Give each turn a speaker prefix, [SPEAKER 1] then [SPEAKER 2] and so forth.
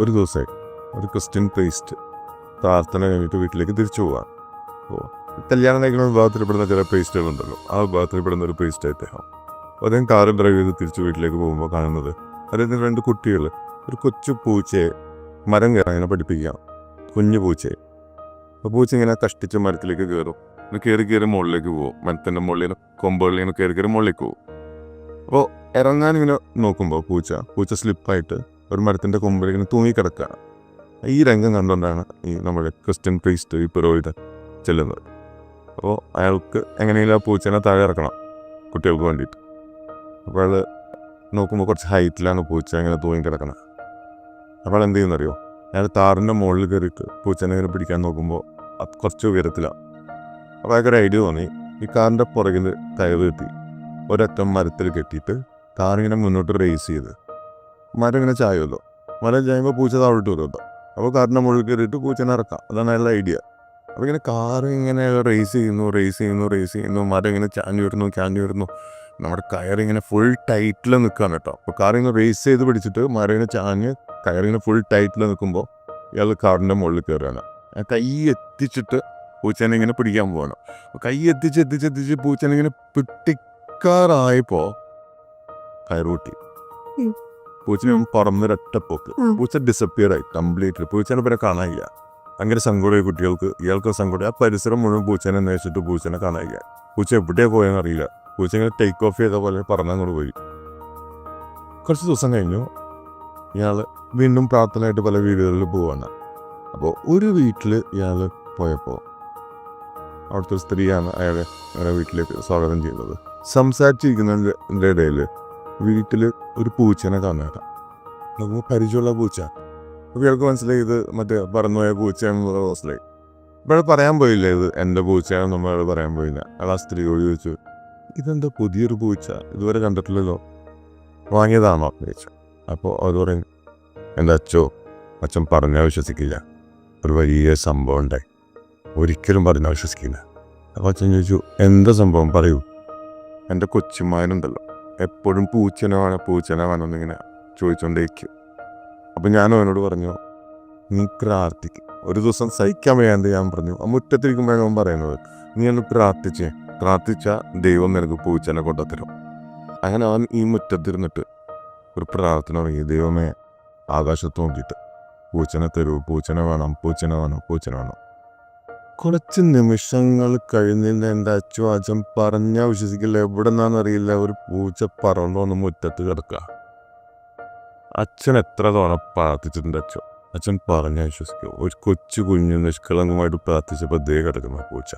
[SPEAKER 1] ഒരു ദിവസമായി. ഒരു ക്രിസ്ത്യൻ പ്രീസ്റ്റ് പ്രാർത്ഥന കഴിഞ്ഞിട്ട് വീട്ടിലേക്ക് തിരിച്ചു പോവാം. അപ്പോൾ കല്യാണം കഴിക്കുന്ന വിഭാഗത്തിൽപ്പെടുന്ന ചില പ്രീസ്റ്റുകളുണ്ടല്ലോ ആ വിഭാഗത്തിൽപ്പെടുന്ന ഒരു പ്രീസ്റ്റ് അദ്ദേഹം. അദ്ദേഹം കാറ് ഡ്രൈവ് ചെയ്ത് തിരിച്ച് വീട്ടിലേക്ക് പോകുമ്പോൾ കാണുന്നത് അദ്ദേഹത്തിന് രണ്ട് കുട്ടികൾ ഒരു കൊച്ചു പൂച്ചയെ മരം കയറാൻ ഇങ്ങനെ പഠിപ്പിക്കാം കുഞ്ഞു പൂച്ചയെ. അപ്പോൾ പൂച്ച ഇങ്ങനെ കഷ്ടിച്ച് മരത്തിലേക്ക് കയറും. ഇങ്ങനെ കയറി കയറി മുകളിലേക്ക് പോകും മരത്തിന്റെ മുകളിൽ കൊമ്പുകളിൽ ഇങ്ങനെ കയറി കയറി മുകളിലേക്ക് പോകും അപ്പോൾ ഇറങ്ങാൻ ഇങ്ങനെ നോക്കുമ്പോൾ പൂച്ച പൂച്ച സ്ലിപ്പായിട്ട് ഒരു മരത്തിന്റെ കൊമ്പിൽ ഇങ്ങനെ തൂങ്ങിക്കിടക്കുകയാണ് ഈ രംഗം കണ്ടുകൊണ്ടാണ് ഈ നമ്മുടെ ക്രിസ്ത്യൻ ക്രീസ്റ്റ് ഈ പുരോഹിതൻ ചെല്ലുന്നത്. അപ്പോൾ അയാൾക്ക് എങ്ങനെയെങ്കിലും പൂച്ചേനെ താഴെ ഇറക്കണം കുട്ടികൾക്ക് വേണ്ടിയിട്ട്. അപ്പോൾ അയാൾ നോക്കുമ്പോൾ കുറച്ച് ഹൈറ്റിലാണ് പൂച്ച ഇങ്ങനെ തൂങ്ങിക്കിടക്കണം അപ്പോൾ എന്ത് ചെയ്യുന്നറിയോ? അയാൾ താറിന്റെ മുകളിൽ കയറിയിട്ട് പൂച്ചേനെ ഇങ്ങനെ പിടിക്കാൻ നോക്കുമ്പോൾ അത് കുറച്ച് ഉയരത്തിലാണ്. അപ്പോൾ അയാൾക്കൊരു ഐഡിയ തോന്നി. ഈ കാറിന്റെ പുറകിൽ കയറ് കെട്ടി ഒരറ്റം മരത്തിൽ കെട്ടിയിട്ട് കാറിങ്ങനെ മുന്നോട്ട് റേസ് ചെയ്ത് മരം ഇങ്ങനെ ചായുമല്ലോ മരം ചായുമ്പോൾ പൂച്ച താഴോട്ട് വരുമല്ലോ അപ്പോൾ കാറിന്റെ മുകളിൽ കയറിയിട്ട് പൂച്ചനെ ഇറക്കാം. അതാണ് നല്ല ഐഡിയ. അപ്പോൾ ഇങ്ങനെ കാറ് ഇങ്ങനെ റേസ് ചെയ്യുന്നു റേസ് ചെയ്യുന്നു റേസ് ചെയ്യുന്നു. മരം ഇങ്ങനെ ചാഞ്ഞു വരുന്നു ചാഞ്ഞു വരുന്നു. നമ്മുടെ കയറിങ്ങനെ ഫുൾ ടൈറ്റിൽ നിൽക്കുകയാണ് കേട്ടോ. അപ്പോൾ കാറിങ്ങനെ റേസ് ചെയ്ത് പിടിച്ചിട്ട് മരം ഇങ്ങനെ ചാഞ്ഞ് കയറിങ്ങനെ ഫുൾ ടൈറ്റിൽ നിൽക്കുമ്പോൾ ഇയാൾ കാറിന്റെ മുകളിൽ കയറുകയാണ് കൈ എത്തിച്ചിട്ട് പൂച്ചനെ ഇങ്ങനെ പിടിക്കാൻ പോകണം കൈ എത്തിച്ച് എത്തിച്ച് എത്തിച്ച് പൂച്ചനെ ഇങ്ങനെ പിട്ടിക്കാറായപ്പോൾ കയറുകൂട്ടി
[SPEAKER 2] ഉം.
[SPEAKER 1] പൂച്ചനെ പറന്നൊരൊറ്റപ്പോക്ക്
[SPEAKER 2] പോക്ക്
[SPEAKER 1] പൂച്ച ഡിസപ്പിയർ ആയി കംപ്ലീറ്റ്ലി പൂച്ചനെ പിന്നെ കാണാനില്ല. അങ്ങനെ സങ്കടമായി കുട്ടികൾക്ക് ഇയാൾക്ക് സങ്കടം ആ പരിസരം മുഴുവൻ പൂച്ചനെ അന്വേഷിച്ചിട്ട് പൂച്ചനെ കാണാനില്ല. പൂച്ച എവിടെയാ പോയെന്ന് അറിയില്ല. പൂച്ച ഇങ്ങനെ ടേക്ക് ഓഫ് ചെയ്ത പോലെ പറഞ്ഞങ്ങോട്ട് പോയി. കുറച്ച് ദിവസം കഴിഞ്ഞു. ഇയാൾ വീണ്ടും പ്രാർത്ഥനയായിട്ട് പല വീടുകളിൽ പോവാണ്. അപ്പോൾ ഒരു വീട്ടിൽ ഇയാൾ പോയപ്പോൾ അവിടുത്തെ സ്ത്രീയാണ് അയാളെ അയാളെ വീട്ടിലേക്ക് സ്വാഗതം ചെയ്യുന്നത്. സംസാരിച്ചിരിക്കുന്നതിന്റെ ഇടയിൽ വീട്ടിൽ ഒരു പൂച്ചനെ കാണുക നമുക്ക് പരിചയമുള്ള പൂച്ച. അപ്പോൾ ഇയാൾക്ക് മനസ്സിലായി ഇത് മറ്റേ പറന്നുപോയ പൂച്ചയാണെന്നുള്ള മനസ്സിലായി. ഇപ്പോൾ പറയാൻ പോയില്ല ഇത് എന്റെ പൂച്ചയാണെന്ന് നമ്മൾ പറയാൻ പോയില്ല. അയാൾ ആ സ്ത്രീയോട് ചോദിച്ചു ഇതെന്താ പുതിയൊരു പൂച്ച? ഇതുവരെ കണ്ടിട്ടില്ലല്ലോ. വാങ്ങിയതാണോ? ചോദിച്ചു. അപ്പോൾ അവർ പറയും എന്റെ അച്ഛോ അച്ഛൻ പറഞ്ഞാൽ വിശ്വസിക്കില്ല. ഒരു വലിയ സംഭവം ഉണ്ടായി. ഒരിക്കലും പറഞ്ഞാൽ വിശ്വസിക്കില്ല. അപ്പോൾ അച്ഛൻ ചോദിച്ചു എന്താ സംഭവം? പറയൂ. എന്റെ കൊച്ചുമാനുണ്ടല്ലോ എപ്പോഴും പൂച്ചനെ വേണം പൂച്ചനെ വേണം എന്നിങ്ങനെ ചോദിച്ചുകൊണ്ടേക്കും അപ്പം ഞാൻ അവനോട് പറഞ്ഞു നീ പ്രാർത്ഥിക്കും. ഒരു ദിവസം സഹിക്കാൻ വയ്യാണ്ട് ഞാൻ പറഞ്ഞു. ആ മുറ്റത്തിരിക്കുമ്പോഴാണ് അവൻ പറയുന്നത് നീ ഒന്ന് പ്രാർത്ഥിച്ചേ. പ്രാർത്ഥിച്ച ദൈവം നിനക്ക് പൂച്ചനെ കൊണ്ടുത്തരും അങ്ങനെ അവൻ ഈ മുറ്റത്തിരുന്നിട്ട് ഒരു പ്രാർത്ഥന തുടങ്ങി. ദൈവമേ ആകാശത്ത് നോക്കിയിട്ട് പൂച്ചനെ തരൂ. പൂച്ചനെ വേണം പൂച്ചനെ വേണം പൂച്ചനെ വേണം. കുറച്ച് നിമിഷങ്ങൾ കഴിഞ്ഞിട്ട് എന്റെ അച്ഛൻ പറഞ്ഞാൽ വിശ്വസിക്കില്ല? എവിടെ നിന്നാണെന്നറിയില്ല ഒരു പൂച്ച പറന്നു വന്ന് മുറ്റത്ത് കിടക്കുക. അച്ഛൻ എത്ര തവണ പ്രാർത്ഥിച്ചിട്ടുണ്ട് അച്ഛൻ? അച്ഛൻ പറഞ്ഞാൽ വിശ്വസിക്കും. ഒരു കൊച്ചു കുഞ്ഞു നിഷ്കളങ്കമായിട്ട് പ്രാർത്ഥിച്ചപ്പോൾ ദേ കിടക്കുന്ന പൂച്ച.